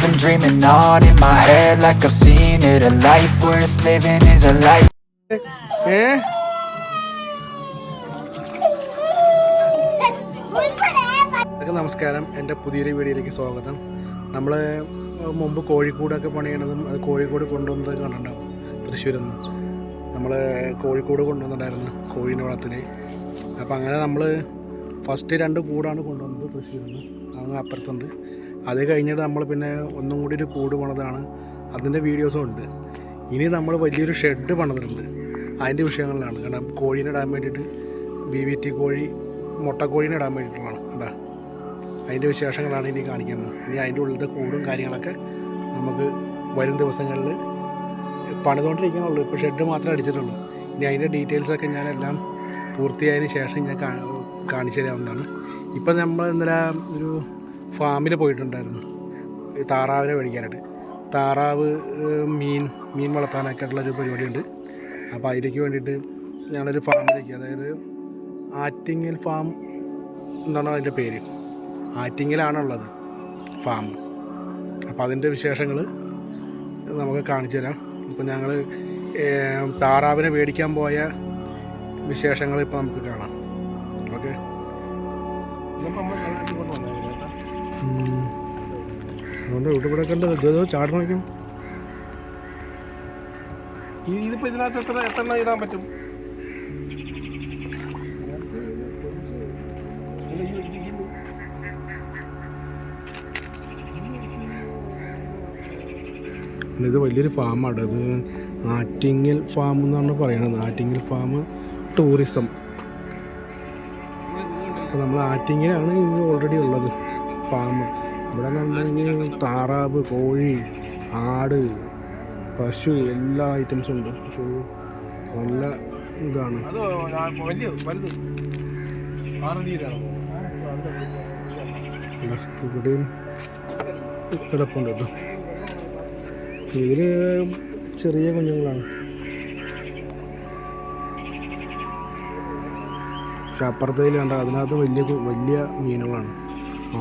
I've been dreaming on in my head like I've seen it. A life worth living is a life. Yeah. നമസ്കാരം. എന്റെ പുതിയൊരു വീഡിയോയിലേക്ക് സ്വാഗതം. നമ്മൾ മുമ്പ് കോഴിക്കോടൊക്കെ പണിയണതും അത് കോഴിക്കോട് കൊണ്ടുവന്നത് കണ്ടിട്ടുണ്ടാവും. തൃശ്ശൂരിൽ നിന്ന് നമ്മൾ കോഴിക്കോട് കൊണ്ടുവന്നിട്ടുണ്ടായിരുന്നു കോഴീന്റെ വളത്തിൽ അപ്പോൾ അങ്ങനെ നമ്മൾ ഫസ്റ്റ് രണ്ട് കൂടാണ് കൊണ്ടുവന്നത് തൃശ്ശൂരിൽ നിന്ന് അങ്ങ് അപ്പുറത്തുണ്ട്. അത് കഴിഞ്ഞിട്ട് നമ്മൾ പിന്നെ ഒന്നും കൂടി ഒരു കൂട് പണിതാണ്. അതിന്റെ വീഡിയോസും ഉണ്ട്. ഇനി നമ്മൾ വലിയൊരു ഷെഡ് പണിതിട്ടുണ്ട്. അതിന്റെ വിഷയങ്ങളിലാണ്. കാരണം കോഴീനെ ഇടാൻ വേണ്ടിയിട്ട് ബി വി ടി കോഴി മുട്ടക്കോഴീനെ ഇടാൻ വേണ്ടിയിട്ടുള്ളതാണ് കേട്ടോ. അതിന്റെ വിശേഷങ്ങളാണ് ഇനി കാണിക്കുന്നത് ഇനി അതിന്റെ ഉള്ളിലത്തെ കൂടും കാര്യങ്ങളൊക്കെ നമുക്ക് വരും ദിവസങ്ങളിൽ പണിതുകൊണ്ടിരിക്കണുള്ളൂ ഇപ്പോൾ ഷെഡ് മാത്രമേ അടിച്ചിട്ടുള്ളൂ. ഇനി അതിന്റെ ഡീറ്റെയിൽസൊക്കെ ഞാനെല്ലാം പൂർത്തിയായതിന് ശേഷം ഞാൻ കാണിച്ചു തരാവുന്നതാണ് ഇപ്പം നമ്മൾ ഇന്നലെ ഒരു ഫാമിൽ പോയിട്ടുണ്ടായിരുന്നു. താറാവിനെ മേടിക്കാനായിട്ട്. താറാവ് മീൻ മീൻ വളർത്താനൊക്കെ ഉള്ള ഒരു പരിപാടിയുണ്ട്. അപ്പോൾ അതിലേക്ക് വേണ്ടിയിട്ട് ഞങ്ങളൊരു ഫാമിലേക്ക് അതായത് ആറ്റിങ്ങൽ ഫാം എന്നാണ് അതിന്റെ പേര്. ആറ്റിങ്ങലാണുള്ളത് ഫാം. അപ്പോൾ അതിന്റെ വിശേഷങ്ങൾ നമുക്ക് കാണിച്ചു തരാം. ഇപ്പം ഞങ്ങൾ താറാവിനെ മേടിക്കാൻ പോയ വിശേഷങ്ങൾ ഇപ്പോൾ നമുക്ക് കാണാം. ഓക്കെ? അതുകൊണ്ട് ഇവിടെ ഇവിടെ കണ്ടത് ഇതോ ചാടി നോക്കും ഇതിപ്പോ ഇതിനകത്ത് എത്ര എത്ര ഇടാൻ പറ്റും? ഇത് വലിയൊരു ഫാമാണ്. ഇത് ആറ്റിങ്ങൽ ഫാം എന്നാണ് പറയുന്നത് ആറ്റിങ്ങൽ ഫാം ടൂറിസം. അപ്പോൾ നമ്മൾ ആറ്റിങ്ങലാണ് ഇത് ഓൾറെഡി ഉള്ളത്. ഫാം ഇവിടെ നിന്നുണ്ടെങ്കിൽ താറാവ് കോഴി ആട് പശു എല്ലാ ഐറ്റംസും ഉണ്ട്. പശു നല്ല ഇതാണ്. ഇവിടെയും കിടപ്പുണ്ട് കേട്ടോ. ഇതിൽ ചെറിയ കുഞ്ഞുങ്ങളാണ്. പക്ഷെ അപ്പുറത്തേൽ കണ്ട അതിനകത്ത് വലിയ വലിയ മീനുകളാണ്. ആ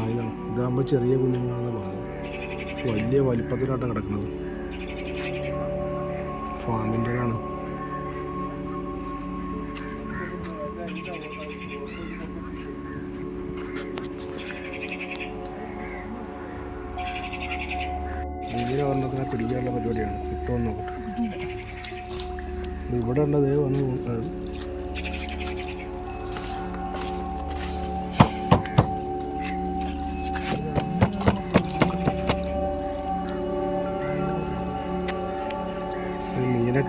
ഇതാകുമ്പോൾ ചെറിയ കുഞ്ഞുങ്ങളാണെന്ന് പറഞ്ഞത് വലിയ വലിപ്പത്തിലാട്ടാണ് കിടക്കുന്നത്. ഫാമിന്റെതാണ് ഒരെണ്ണത്തിനെ പിടിക്കാനുള്ള പരിപാടിയാണ്. ഇട്ടോന്ന് ഇവിടെ ഉള്ളത് വന്ന്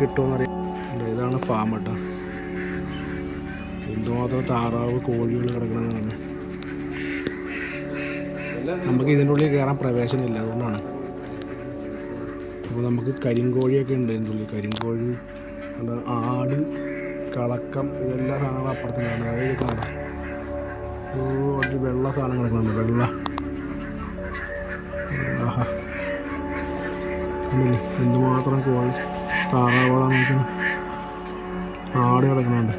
നോക്കാം ഒരു മീനെ കിട്ടുമെന്ന് അറിയാം ഇതാണ് ഫാം കേട്ടോ. എന്തുമാത്രം താറാവ് കോഴികൾ കിടക്കണമെന്നാണ് നമുക്ക് ഇതിന്റെ ഉള്ളിൽ കയറാൻ പ്രവേശനമില്ല അതുകൊണ്ടാണ്. അപ്പോൾ നമുക്ക് കരിങ്കോഴിയൊക്കെ ഉണ്ട് ഇതിന്റെ ഉള്ളിൽ. കരിങ്കോഴി ആട് കളക്കം ഇതെല്ലാം സാധനങ്ങളും അപ്പുറത്തുണ്ടാണ് അതായത് കാണാം ഓ വെള്ള സാധനം ഉണ്ട് വെള്ള. ആഹാ. എന്തുമാത്രം കോഴി താറാവുകളാണ് നോക്കുന്നത് ആട് കിടക്കുന്നുണ്ട്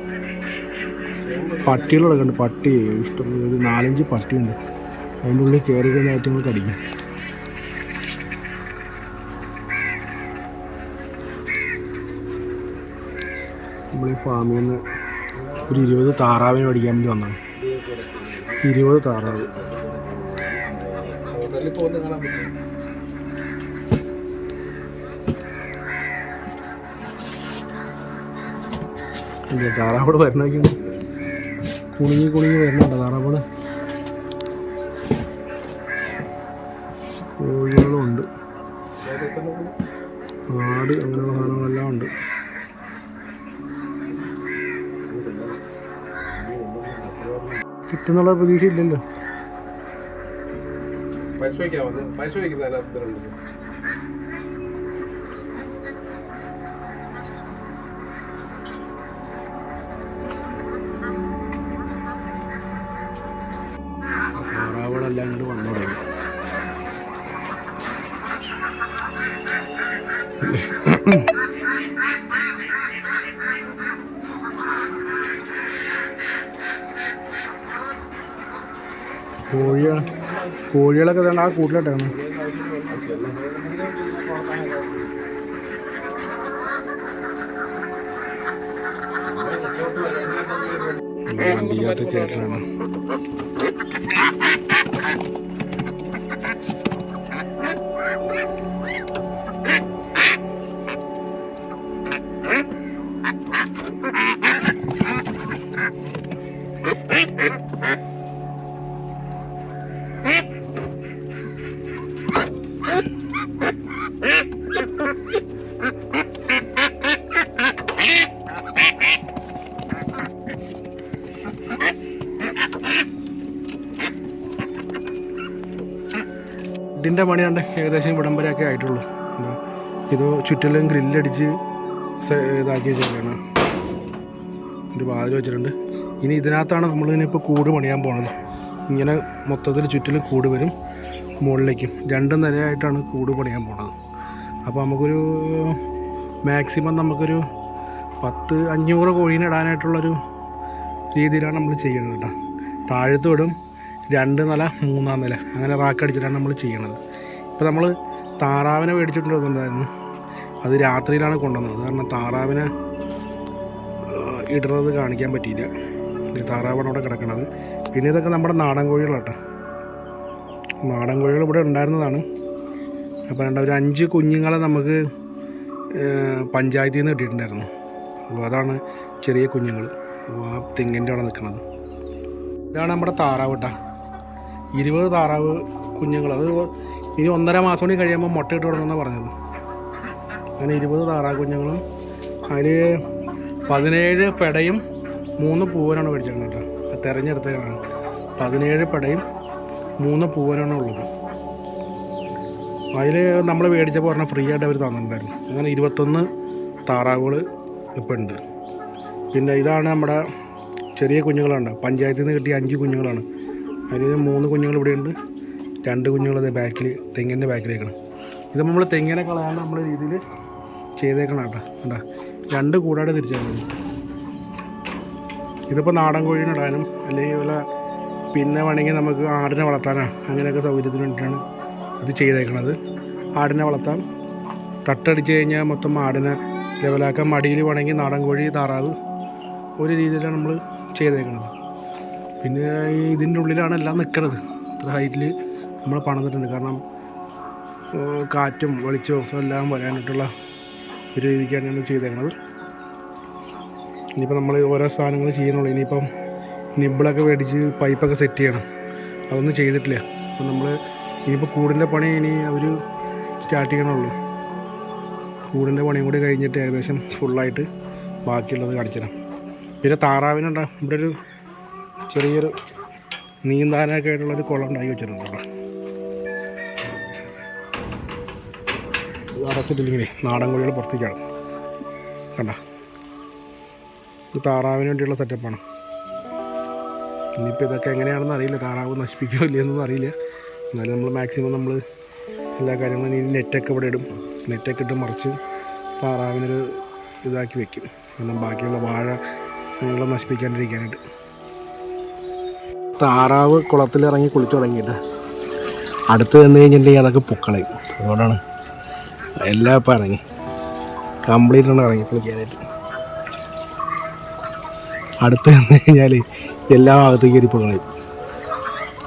പട്ടികൾ കിടക്കുന്നുണ്ട് പട്ടി ഇഷ്ടം. ഒരു നാലഞ്ച് പട്ടിയുണ്ട്. അതിന്റെ ഉള്ളിൽ കയറി കഴിഞ്ഞ ഐറ്റങ്ങൾ കടിക്കും. നമ്മൾ ഈ ഫാമിൽ നിന്ന് ഒരു ഇരുപത് താറാവിനെ പഠിക്കാൻ വേണ്ടി വന്നാണ് ഇരുപത് താറാവ്. പോകുന്ന കാണാൻ താറാവോട് വരണമൊക്കെ കുണുങ്ങി കുണുങ്ങി വരുന്നുണ്ട് താറാവോട്. കോഴികളും ഉണ്ട്. ആട് അങ്ങനെയുള്ള സാധനങ്ങളെല്ലാം ഉണ്ട്. കിട്ടുന്നുള്ള പ്രതീക്ഷയില്ലല്ലോ. പരിശോധിക്കാം പരിശോധിക്കുന്ന കോഴിയാണ് കോഴികളൊക്കെ ഇതാണ് ആ കൂട്ടിലിട്ടാണ് വണ്ടിക്കകത്ത് കയറ്റാണ് ഇതിന്റെ പണിയാണ്ട് ഏകദേശം ഇവിടം വരെയൊക്കെ ആയിട്ടുള്ളൂ? ഇത് ചുറ്റിലും ഗ്രില്ലടിച്ച് ഇതാക്കി വെച്ചേക്കാണ് ഒരു വാതിൽ വെച്ചിട്ടുണ്ട്. ഇനി ഇതിനകത്താണ് നമ്മൾ ഇനിയിപ്പോൾ കൂട് പണിയാൻ പോണത്. ഇങ്ങനെ മൊത്തത്തിൽ ചുറ്റിലും കൂട് വരും മുകളിലേക്കും. രണ്ട് നിലയായിട്ടാണ് കൂട് പണിയാൻ പോണത്. അപ്പോൾ നമുക്കൊരു മാക്സിമം നമുക്കൊരു പത്ത് അഞ്ഞൂറ് കോഴീനെ ഇടാനായിട്ടുള്ളൊരു രീതിയിലാണ് നമ്മൾ ചെയ്യുന്നത് കേട്ടോ. താഴത്തോടും രണ്ട് നില മൂന്നാം നില. അങ്ങനെ റാക്കടിച്ചിട്ടാണ് നമ്മൾ ചെയ്യണത്. ഇപ്പോൾ നമ്മൾ താറാവിനെ മേടിച്ചിട്ടുണ്ടായിരുന്നു അത് രാത്രിയിലാണ് കൊണ്ടുവന്നത്. കാരണം താറാവിനെ ഇടുന്നത് കാണിക്കാൻ പറ്റിയില്ല. താറാവാണ് അവിടെ കിടക്കുന്നത് പിന്നെ ഇതൊക്കെ നമ്മുടെ നാടൻ കോഴികളാട്ടോ. നാടൻ കോഴികൾ ഇവിടെ ഉണ്ടായിരുന്നതാണ്. അപ്പോൾ രണ്ട് ഒരു അഞ്ച് കുഞ്ഞുങ്ങളെ നമുക്ക് പഞ്ചായത്തിൽ നിന്ന് കിട്ടിയിട്ടുണ്ടായിരുന്നു. അപ്പോൾ അതാണ് ചെറിയ കുഞ്ഞുങ്ങൾ അപ്പോൾ ആ തെങ്ങിന്റെ അവിടെ നിൽക്കുന്നത് ഇതാണ് നമ്മുടെ താറാവ് കേട്ടോ. ഇരുപത് താറാവ് കുഞ്ഞുങ്ങൾ അത് ഇനി ഒന്നര മാസം കൂടി കഴിയുമ്പോൾ മുട്ടയിട്ട് തുടങ്ങുമെന്നാണ് പറഞ്ഞത്. അങ്ങനെ ഇരുപത് താറാ കുഞ്ഞുങ്ങളും അതിൽ പതിനേഴ് പെടയും മൂന്ന് പൂവനാണ് മേടിച്ചിരുന്നത് കേട്ടോ. അത് തിരഞ്ഞെടുത്തതാണ് പതിനേഴ് പെടയും മൂന്ന് പൂവനാണ് ഉള്ളത്. അതിൽ നമ്മൾ മേടിച്ചപ്പോൾ പറഞ്ഞാൽ ഫ്രീ ആയിട്ട് അവർ തന്നിട്ടുണ്ടായിരുന്നു. അങ്ങനെ ഇരുപത്തൊന്ന് താറാവുകൾ ഇപ്പോൾ ഉണ്ട്. പിന്നെ ഇതാണ് നമ്മുടെ ചെറിയ കുഞ്ഞുങ്ങളുണ്ട്. പഞ്ചായത്തിൽ നിന്ന് കിട്ടിയ അഞ്ച് കുഞ്ഞുങ്ങളാണ്. അതിൽ മൂന്ന് കുഞ്ഞുങ്ങൾ ഇവിടെയുണ്ട്. രണ്ട് കുഞ്ഞുങ്ങളത് ബാക്കിൽ തെങ്ങിന്റെ ബാക്കിലേക്കണം. ഇത് നമ്മൾ തെങ്ങിനെ കളയാണ്ട് നമ്മൾ രീതിയിൽ ചെയ്തേക്കണം കേട്ടോ. കണ്ടാ? രണ്ട് കൂടാട് മതി. ഇതിപ്പോൾ നാടൻ കോഴീനിടാനും അല്ലെങ്കിൽ വല്ല പിന്നെ വേണമെങ്കിൽ നമുക്ക് ആടിനെ വളർത്താനോ അങ്ങനെയൊക്കെ സൗകര്യത്തിന് വേണ്ടിയിട്ടാണ് ഇത് ചെയ്തേക്കണത്. ആടിനെ വളർത്താൻ തട്ടടിച്ച് കഴിഞ്ഞാൽ മൊത്തം ആടിനെ ലെവലാക്കാൻ മടിയിൽ വേണമെങ്കിൽ നാടൻ കോഴി താറാവ് ഒരു രീതിയിലാണ് നമ്മൾ ചെയ്തേക്കുന്നത് പിന്നെ ഇതിന്റെ ഉള്ളിലാണ് എല്ലാം നിൽക്കുന്നത് ഇത്ര ഹൈറ്റിൽ നമ്മൾ പണിതിട്ടുണ്ട്. കാരണം കാറ്റും വെളിച്ചവും എല്ലാം വരാനായിട്ടുള്ള ഒരു രീതിക്കാണ് നമ്മൾ ചെയ്തേക്കുന്നത് ഇനിയിപ്പോൾ നമ്മൾ ഓരോ സാധനങ്ങൾ ചെയ്യുന്നുള്ളൂ. ഇനിയിപ്പം നിബിളൊക്കെ മേടിച്ച് പൈപ്പൊക്കെ സെറ്റ് ചെയ്യണം. അതൊന്നും ചെയ്തിട്ടില്ല. അപ്പം നമ്മൾ ഇനിയിപ്പോൾ കൂടിന്റെ പണി ഇനി അവർ സ്റ്റാർട്ട് ചെയ്യണുള്ളൂ. കൂടിന്റെ പണിയും കൂടി കഴിഞ്ഞിട്ട് ഏകദേശം ഫുള്ളായിട്ട് ബാക്കിയുള്ളത് കാണിച്ചിടാം പിന്നെ താറാവിനുണ്ട ഇവിടെ ഒരു ചെറിയൊരു നീന്താനൊക്കെ ആയിട്ടുള്ളൊരു കുളം ഉണ്ടാക്കി വെച്ചിട്ടുണ്ട് കേട്ടോ ഇത് അടച്ചിട്ടില്ലെങ്കിലേ നാടൻ കോഴികൾ പുറത്തേക്കാണ്. കണ്ട? ഈ താറാവിന് വേണ്ടിയുള്ള സെറ്റപ്പാണ് ഇനിയിപ്പോൾ ഇതൊക്കെ എങ്ങനെയാണെന്ന് അറിയില്ല. താറാവ് നശിപ്പിക്കുകയോ ഇല്ലയെന്നൊന്നും അറിയില്ല. എന്നാലും നമ്മൾ മാക്സിമം നമ്മൾ എല്ലാ കാര്യങ്ങളും ഇനി നെറ്റൊക്കെ ഇവിടെ ഇടും. നെറ്റൊക്കെ ഇട്ട് മറിച്ച് താറാവിനൊരു ഇതാക്കി വെക്കും. കാരണം ബാക്കിയുള്ള വാഴ അങ്ങനെയുള്ള നശിപ്പിക്കാണ്ടിരിക്കാനായിട്ട്. താറാവ് കുളത്തിലിറങ്ങി കുളിച്ചു തുടങ്ങിയിട്ട് അടുത്ത് വന്നു കഴിഞ്ഞിട്ടുണ്ടെങ്കിൽ അതൊക്കെ പൊക്കളയും. അതുകൊണ്ടാണ് എല്ലാം ഇപ്പം ഇറങ്ങി. കംപ്ലീറ്റ് ആണ് ഇറങ്ങി കുളിക്കാനായിട്ട് അടുത്ത് വന്നു കഴിഞ്ഞാൽ എല്ലാ ഭാഗത്തേക്ക് കയറി പോകണത്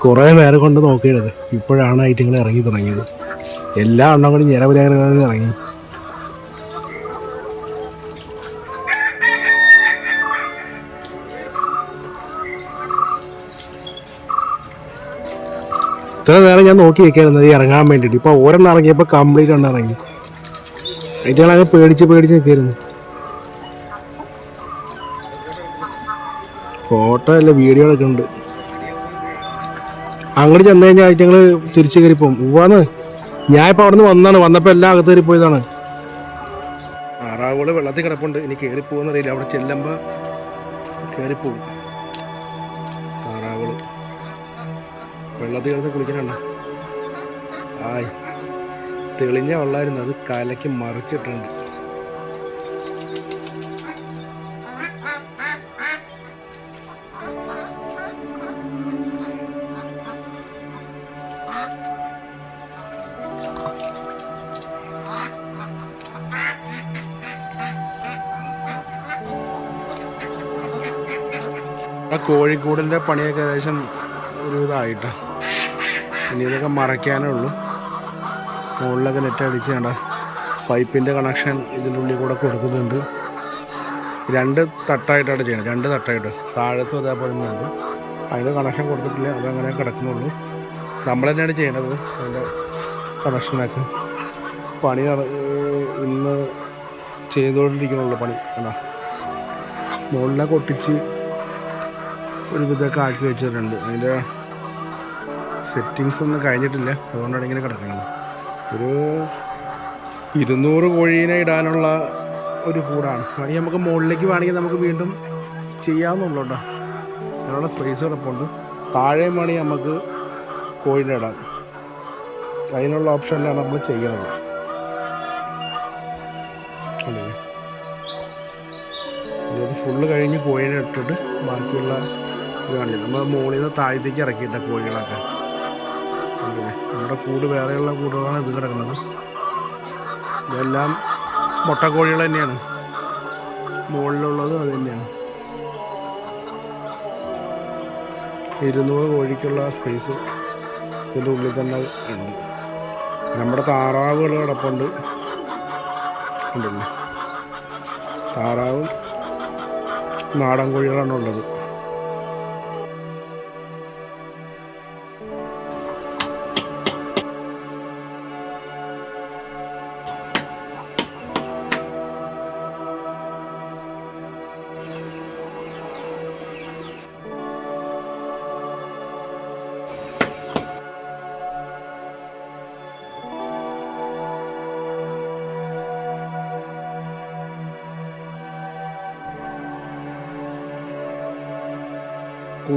കുറേ നേരം കൊണ്ട് നോക്കരുത്. ഇപ്പോഴാണ് ഐറ്റങ്ങൾ ഇറങ്ങി തുടങ്ങിയത്. എല്ലാ എണ്ണം കൂടി ഇറങ്ങി. ഇത്ര നേരം ഞാൻ നോക്കി വെക്കാറുണ്ട് ഇറങ്ങാൻ വേണ്ടിയിട്ട്. ഇപ്പോൾ ഓരെണ്ണം ഇറങ്ങിയപ്പോൾ കംപ്ലീറ്റ് എണ്ണം ഇറങ്ങി. ഐറ്റങ്ങളൊക്കെ പേടിച്ച് പേടിച്ച് നിൽക്കായിരുന്നു. ഫോട്ടോ അല്ല വീഡിയോകളൊക്കെ ഉണ്ട്. അങ്ങോട്ട് ചെന്ന് കഴിഞ്ഞാൽ ഞങ്ങൾ തിരിച്ചു കയറി പോകും ഉവാന്ന് ഞാൻ ഇപ്പോൾ അവിടെ നിന്ന് വന്നാണ്. വന്നപ്പോൾ എല്ലാം അകത്ത് കയറി പോയതാണ്. ആറാവുകൾ വെള്ളത്തിൽ കിടപ്പുണ്ട്. ഇനി കയറി പോകുന്നറിയില്ല അവിടെ ചെല്ലുമ്പോൾ പോകും താറാവുകൾ വെള്ളത്തിൽ കിടന്ന് കുളിക്കണണ്ട ആയ്. തെളിഞ്ഞ വെള്ളമായിരുന്നു അത് കലക്കി മറിച്ചിട്ടുണ്ട്. ആ കോഴിക്കൂടിന്റെ പണിയൊക്കെ ഏകദേശം ഒരുവിധമായിട്ടാണ് ഇനി ഇതൊക്കെ മറയ്ക്കാനേ ഉള്ളൂ. മുകളിലൊക്കെ നെറ്റ് അടിച്ച് വേണ്ട പൈപ്പിന്റെ കണക്ഷൻ ഇതിന്റെ ഉള്ളിൽ കൂടെ കൊടുക്കുന്നുണ്ട്. രണ്ട് തട്ടായിട്ടാണ് ചെയ്യുന്നത്. രണ്ട് തട്ടായിട്ട്. താഴത്തും അതേപോലെ തന്നെ ഉണ്ട്. അതിന്റെ കണക്ഷൻ കൊടുത്തിട്ടില്ല. അതങ്ങനെ കിടക്കുന്നുള്ളൂ. നമ്മൾ തന്നെയാണ് ചെയ്യണത്. അതിന്റെ കണക്ഷനൊക്കെ പണി ഇന്ന് ചെയ്തുകൊണ്ടിരിക്കണുള്ളൂ പണി. എന്നാ മുകളിലൊക്കെ കൊട്ടിച്ച് ഒരു വിധമൊക്കെ ആക്കി വെച്ചിട്ടുണ്ട്. അതിന്റെ സെറ്റിങ്സ് ഒന്നും കഴിഞ്ഞിട്ടില്ല. അതുകൊണ്ടാണ് ഇങ്ങനെ കിടക്കുന്നത് ഒരു ഇരുന്നൂറ് കോഴീനെ ഇടാനുള്ള ഒരു കൂടാണ്. വേണമെങ്കിൽ നമുക്ക് മുകളിലേക്ക് വേണമെങ്കിൽ നമുക്ക് വീണ്ടും ചെയ്യാമെന്നുള്ളൂ കേട്ടോ. അതിനുള്ള സ്പേസ് കിടപ്പുണ്ട് താഴെ വേണമെങ്കിൽ നമുക്ക് കോഴിനെ ഇടാം. അതിനുള്ള ഓപ്ഷനിലാണ് നമ്മൾ ചെയ്യണത്. അല്ലേ? ഫുള്ള് കഴിഞ്ഞ് കോഴിനെ ഇട്ടിട്ട് ബാക്കിയുള്ള ഇത് കാണില്ല നമ്മൾ മുകളിൽ നിന്ന് താഴത്തേക്ക് ഇറക്കിയിട്ട കോഴികളൊക്കെ? നമ്മുടെ കൂട് വേറെയുള്ള കൂടുകളാണ് ഇത് കിടക്കുന്നത്. ഇതെല്ലാം മുട്ടക്കോഴികൾ തന്നെയാണ്. മുകളിലുള്ളത് അത് തന്നെയാണ്. ഇരുന്നൂറ് കോഴിക്കുള്ള സ്പേസ് ഇതിന്റെ ഉള്ളിൽ തന്നെ ഉണ്ട്. നമ്മുടെ താറാവുകൾ കിടപ്പുണ്ട്. ഉണ്ടല്ലേ? താറാവും നാടൻ കോഴികളാണ് ഉള്ളത്.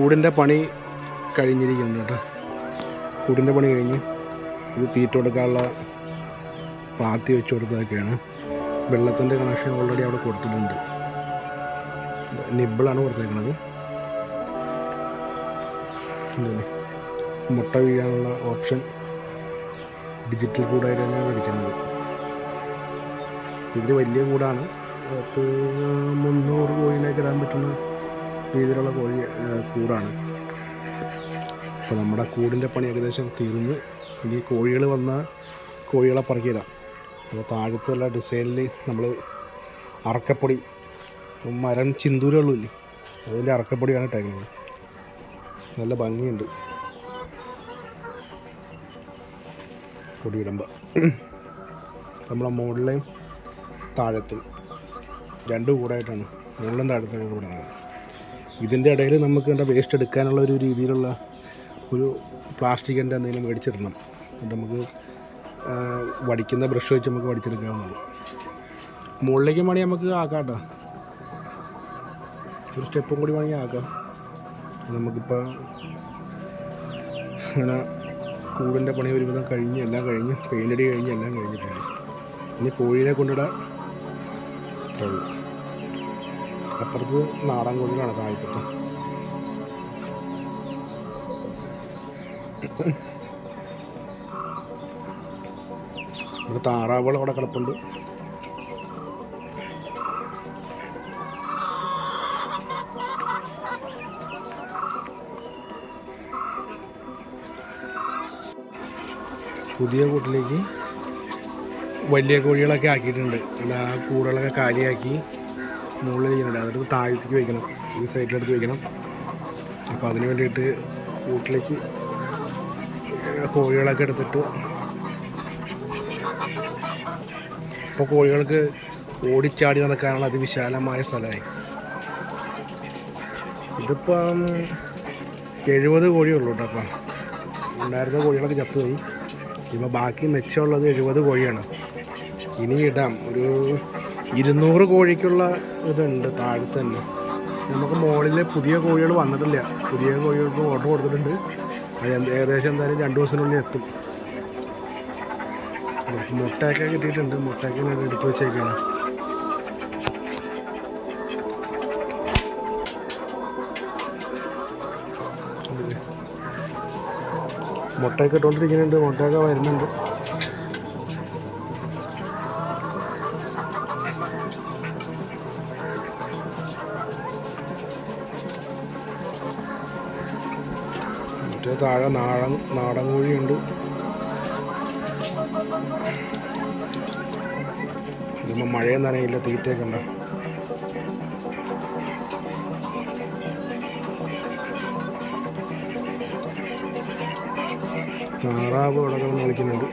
കൂടിന്റെ പണി കഴിഞ്ഞിരിക്കുന്നു കേട്ടോ. കൂടിന്റെ പണി കഴിഞ്ഞ് ഇത് തീറ്റ കൊടുക്കാനുള്ള പാത്തി വെച്ച് കൊടുത്തതൊക്കെയാണ്. വെള്ളത്തിന്റെ കണക്ഷൻ ഓൾറെഡി അവിടെ കൊടുത്തിട്ടുണ്ട്. നിബിളാണ് കൊടുത്തേക്കുന്നത്? മുട്ട വീഴാനുള്ള ഓപ്ഷൻ ഡിജിറ്റൽ കൂടായിട്ട് തന്നെയാണ് മേടിക്കുന്നത് ഇതിൽ വലിയ കൂടാണ്. പത്ത് മുന്നൂറ് കോഴിനൊക്കെ ഇടാൻ പറ്റുന്ന രീതിയിലുള്ള കോഴി കൂടാണ് അപ്പോൾ നമ്മുടെ കൂടിന്റെ പണി ഏകദേശം തീർന്ന്. ഇനി കോഴികൾ വന്ന കോഴികളെ പറക്കിയിടാം അപ്പോൾ താഴത്തുള്ള ഡിസൈനിൽ നമ്മൾ അറക്കപ്പൊടി മരം ചിന്തൂരുള്ളൂല്ലേ അതിന്റെ അറക്കപ്പൊടിയാണ് ഇട്ടേക്കുന്നത്. നല്ല ഭംഗിയുണ്ട്. പൊടിയിടുമ്പോൾ നമ്മളെ മുകളിലെയും താഴത്തും. രണ്ട് കൂടായിട്ടാണ് മുകളിലും താഴത്തും കൂടെ ഇതിന്റെ ഇടയിൽ നമുക്ക് എന്താ വേസ്റ്റ് എടുക്കാനുള്ള ഒരു രീതിയിലുള്ള ഒരു പ്ലാസ്റ്റിക്കിന്റെ എന്തെങ്കിലും മേടിച്ചിടണം. നമുക്ക് വടിക്കുന്ന ബ്രഷ് വെച്ച് നമുക്ക് വടിച്ചെടുക്കാവുന്നതാണ്. മുകളിലേക്ക് വേണമെങ്കിൽ നമുക്ക് ആക്കാം കേട്ടോ. ഒരു സ്റ്റെപ്പും കൂടി വേണമെങ്കിൽ ആക്കാം. നമുക്കിപ്പോൾ അങ്ങനെ കൂടിന്റെ പണി ഒരുവിധം കഴിഞ്ഞ് എല്ലാം കഴിഞ്ഞ് പെയിന്റടി കഴിഞ്ഞ് എല്ലാം കഴിഞ്ഞിട്ടുണ്ട്. ഇനി കോഴീനെ കൊണ്ടിടാൻ ഉള്ളൂ. അപ്പുറത്ത് നാടൻ കോഴികളാണ് താഴ്ത്തിട്ട് ഇവിടെ താറാവുകൾ അവിടെ കിടപ്പുണ്ട്. പുതിയ കൂട്ടിലേക്ക് വലിയ കോഴികളൊക്കെ ആക്കിയിട്ടുണ്ട്. എല്ലാ കൂടുകളൊക്കെ കാലിയാക്കി മുകളിൽ ചെയ്യുന്നുണ്ട് അതെടുത്ത് താഴത്തേക്ക് വയ്ക്കണം ഈ സൈഡിലെടുത്ത് വയ്ക്കണം അപ്പോൾ അതിന് വേണ്ടിയിട്ട് കൂട്ടിലേക്ക് കോഴികളൊക്കെ എടുത്തിട്ട് ഇപ്പോൾ കോഴികൾക്ക് ഓടിച്ചാടി നടക്കാനുള്ള അതിവിശാലമായ സ്ഥലമായി. ഇതിപ്പം എഴുപത് കോഴിയുള്ളൂ കേട്ടോ അപ്പം ഉണ്ടായിരുന്ന കോഴികളൊക്കെ ചത്തുപോയി. ഇപ്പോൾ ബാക്കി മെച്ചമുള്ളത് എഴുപത് കോഴിയാണ്. ഇനി ഇടാം. ഒരു ഇരുന്നൂറ് കോഴിക്കുള്ള ഇതുണ്ട് താഴത്ത് തന്നെ. നമുക്ക് മുകളിൽ പുതിയ കോഴികൾ വന്നിട്ടില്ല. പുതിയ കോഴികൾക്ക് ഓർഡർ കൊടുത്തിട്ടുണ്ട്. അത് ഏകദേശം എന്തായാലും രണ്ട് ദിവസത്തിനുള്ളിൽ എത്തും. മുട്ടയൊക്കെ കിട്ടിയിട്ടുണ്ട്. മുട്ടയൊക്കെ ഞാൻ എടുത്ത് വെച്ചേക്കാണ്. മുട്ടയൊക്കെ ഇട്ടുകൊണ്ടിരിക്കുന്നുണ്ട്. മുട്ടയൊക്കെ വരുന്നുണ്ട്. താഴെ നാടൻ നാടൻ കോഴിയുണ്ട്. ഇതിപ്പോൾ മഴയും നനയില്ല തീറ്റയൊക്കെ ഉണ്ട്. താറാവ് അവിടെ കിടന്ന് കളിക്കുന്നുണ്ട്.